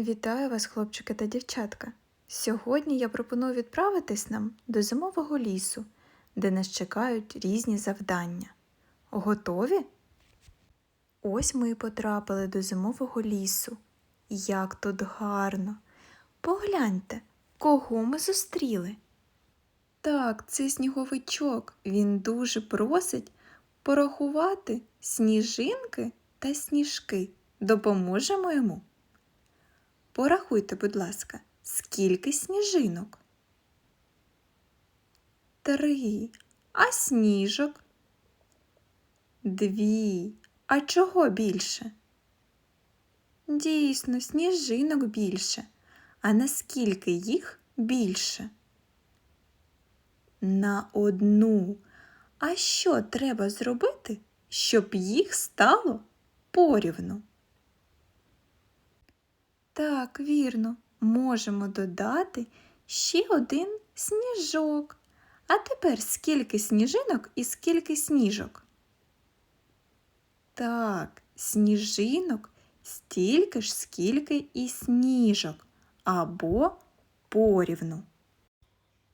Вітаю вас, хлопчики та дівчатка! Сьогодні я пропоную відправитись нам до зимового лісу, де нас чекають різні завдання. Готові? Ось ми і потрапили до зимового лісу. Як тут гарно! Погляньте, кого ми зустріли. Так, це сніговичок. Він дуже просить порахувати сніжинки та сніжки. Допоможемо йому. Порахуйте, будь ласка, скільки сніжинок? Три. А сніжок? Дві. А чого більше? Дійсно, сніжинок більше. А наскільки їх більше? На одну. А що треба зробити, щоб їх стало порівну? Так, вірно, можемо додати ще один сніжок. А тепер скільки сніжинок і скільки сніжок? Так, сніжинок стільки ж, скільки і сніжок, або порівну.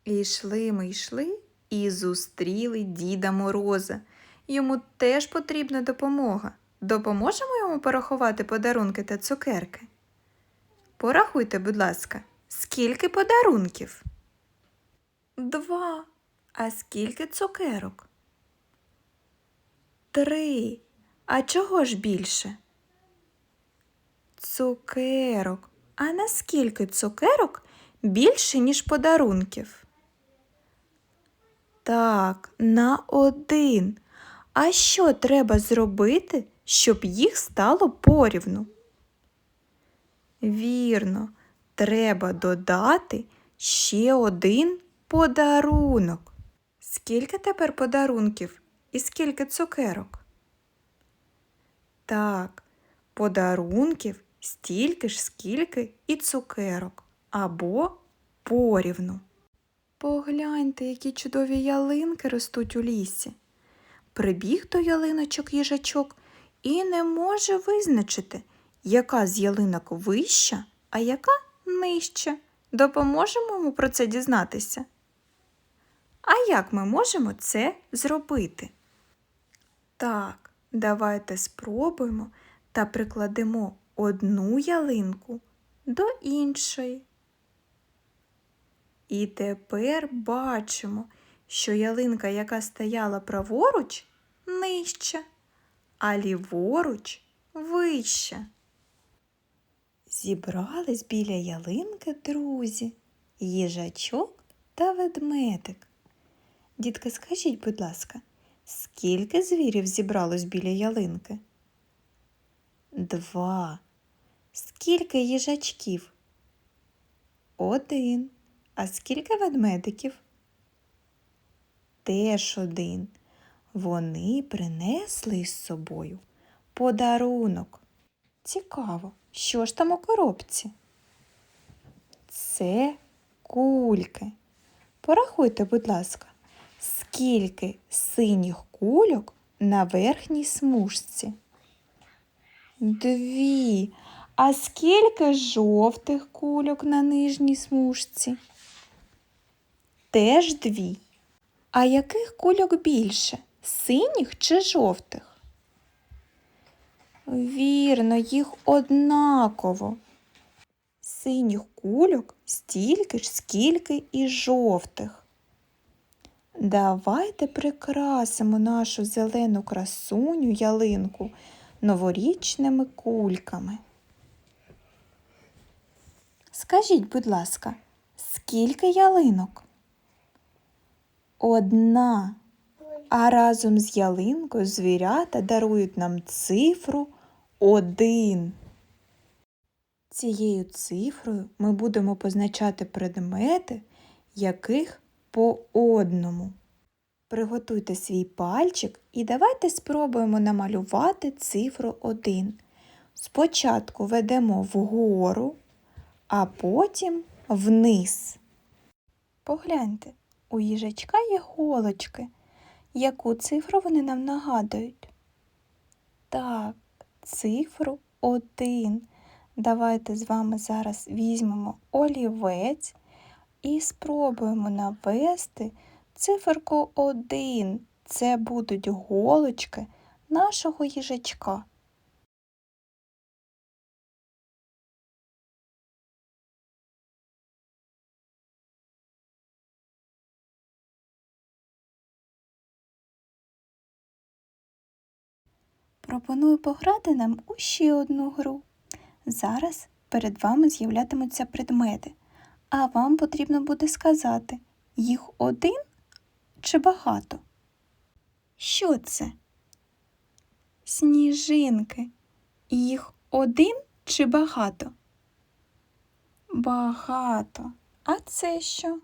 І йшли ми йшли і зустріли Діда Мороза. Йому теж потрібна допомога. Допоможемо йому порахувати подарунки та цукерки? Порахуйте, будь ласка, скільки подарунків? Два. А скільки цукерок? Три. А чого ж більше? Цукерок. А наскільки цукерок більше, ніж подарунків? Так, на один. А що треба зробити, щоб їх стало порівну? Вірно, треба додати ще один подарунок. Скільки тепер подарунків і скільки цукерок? Так, подарунків стільки ж, скільки і цукерок або порівну. Погляньте, які чудові ялинки ростуть у лісі. Прибіг до ялиночок їжачок і не може визначити, яка з ялинок вища, а яка нижча. Допоможемо йому про це дізнатися. А як ми можемо це зробити? Так, давайте спробуємо та прикладемо одну ялинку до іншої. І тепер бачимо, що ялинка, яка стояла праворуч, нижча, а ліворуч вища. Зібрались біля ялинки друзі, їжачок та ведмедик. Дітки, скажіть, будь ласка, скільки звірів зібралось біля ялинки? Два. Скільки їжачків? Один. А скільки ведмедиків? Теж один. Вони принесли із собою подарунок. Цікаво, що ж там у коробці? Це кульки. Порахуйте, будь ласка, скільки синіх кульок на верхній смужці? Дві. А скільки жовтих кульок на нижній смужці? Теж дві. А яких кульок більше? Синіх чи жовтих? Вірно, їх однаково. Синіх кульок стільки ж, скільки і жовтих. Давайте прикрасимо нашу зелену красуню ялинку новорічними кульками. Скажіть, будь ласка, скільки ялинок? Одна. А разом з ялинкою звірята дарують нам цифру один. Цією цифрою ми будемо позначати предмети, яких по одному. Приготуйте свій пальчик і давайте спробуємо намалювати цифру 1. Спочатку ведемо вгору, а потім вниз. Погляньте, у їжачка є голочки. Яку цифру вони нам нагадують? Так, цифру 1. Давайте з вами зараз візьмемо олівець і спробуємо навести циферку 1. Це будуть голочки нашого їжачка. Пропоную пограти нам у ще одну гру. Зараз перед вами з'являтимуться предмети, а вам потрібно буде сказати, їх один чи багато. Що це? Сніжинки. Їх один чи багато? Багато. А це що?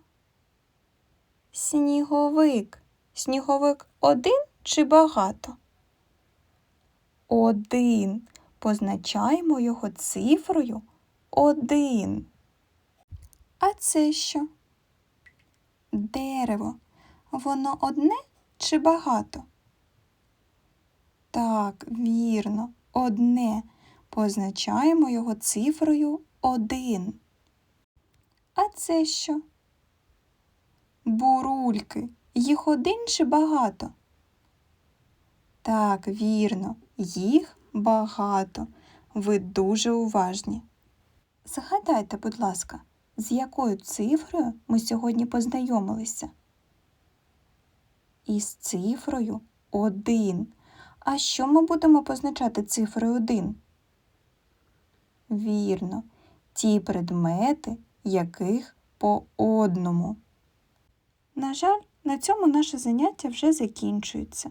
Сніговик. Сніговик один чи багато? Один. Позначаємо його цифрою один. А це що? Дерево. Воно одне чи багато? Так, вірно, одне. Позначаємо його цифрою один. А це що? Бурульки. Їх один чи багато? Так, вірно, їх багато. Ви дуже уважні. Згадайте, будь ласка, з якою цифрою ми сьогодні познайомилися? Із цифрою 1. А що ми будемо позначати цифрою 1? Вірно, ті предмети, яких по одному. На жаль, на цьому наше заняття вже закінчується.